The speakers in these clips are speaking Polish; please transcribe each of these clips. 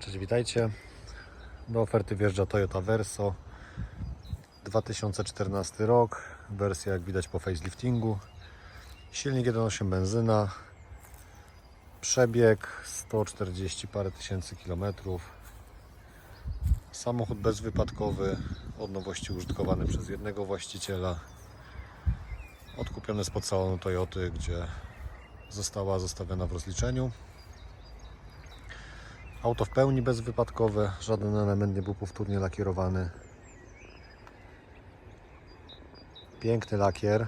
Cześć, witajcie. Do oferty wjeżdża Toyota Verso 2014 rok. Wersja jak widać po faceliftingu. Silnik 1.8 benzyna. Przebieg 140 parę tysięcy kilometrów. Samochód bezwypadkowy, od nowości użytkowany przez jednego właściciela. Odkupiony spod salonu Toyoty, gdzie została zostawiona w rozliczeniu. Auto w pełni bezwypadkowe, żaden element nie był powtórnie lakierowany. Piękny lakier.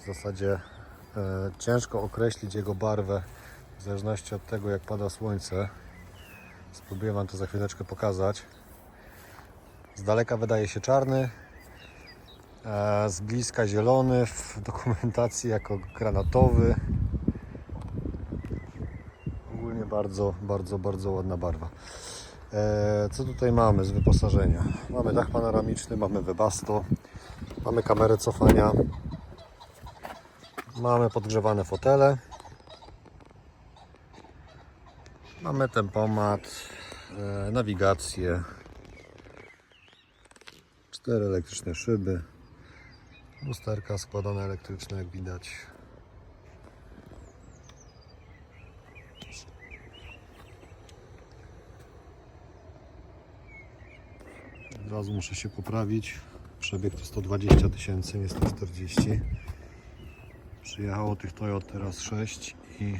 W zasadzie e, ciężko określić jego barwę w zależności od tego jak pada słońce. Spróbuję Wam to za chwileczkę pokazać. Z daleka wydaje się czarny, e, z bliska zielony, w dokumentacji jako granatowy. Bardzo, bardzo, bardzo ładna barwa. E, co tutaj mamy z wyposażenia? Mamy dach panoramiczny, mamy webasto, mamy kamerę cofania, mamy podgrzewane fotele, mamy tempomat, e, nawigację, cztery elektryczne szyby, lusterka składane elektryczne jak widać. Od razu muszę się poprawić. Przebieg to 120 tysięcy, nie 140. Przyjechało tych Toyot teraz 6 i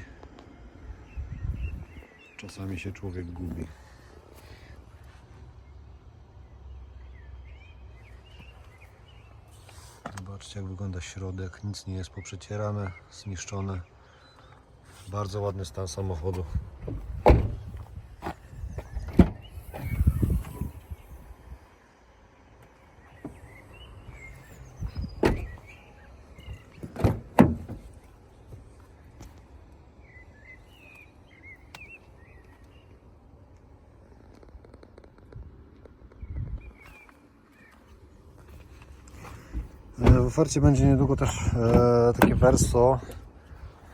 czasami się człowiek gubi. Zobaczcie jak wygląda środek, nic nie jest poprzecierane, zniszczone. Bardzo ładny stan samochodu. W ofercie będzie niedługo też e, takie Verso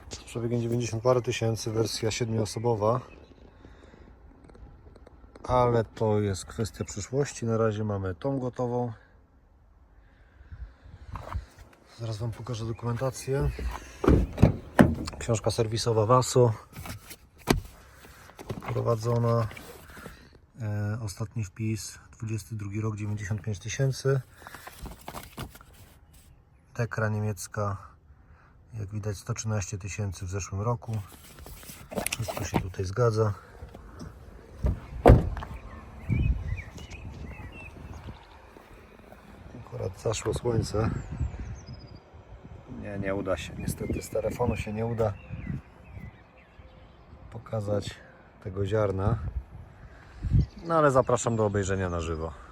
z przebiegiem 90 parę tysięcy, wersja 7-osobowa. Ale to jest kwestia przyszłości. Na razie mamy tą gotową. Zaraz Wam pokażę dokumentację. Książka serwisowa Vaso. Prowadzona. E, ostatni wpis 22 rok 95 tysięcy. Tekra niemiecka, jak widać 113 tysięcy w zeszłym roku. Wszystko się tutaj zgadza. Akurat zaszło słońce. Nie, nie uda się. Niestety z telefonu się nie uda pokazać tego ziarna. No ale zapraszam do obejrzenia na żywo.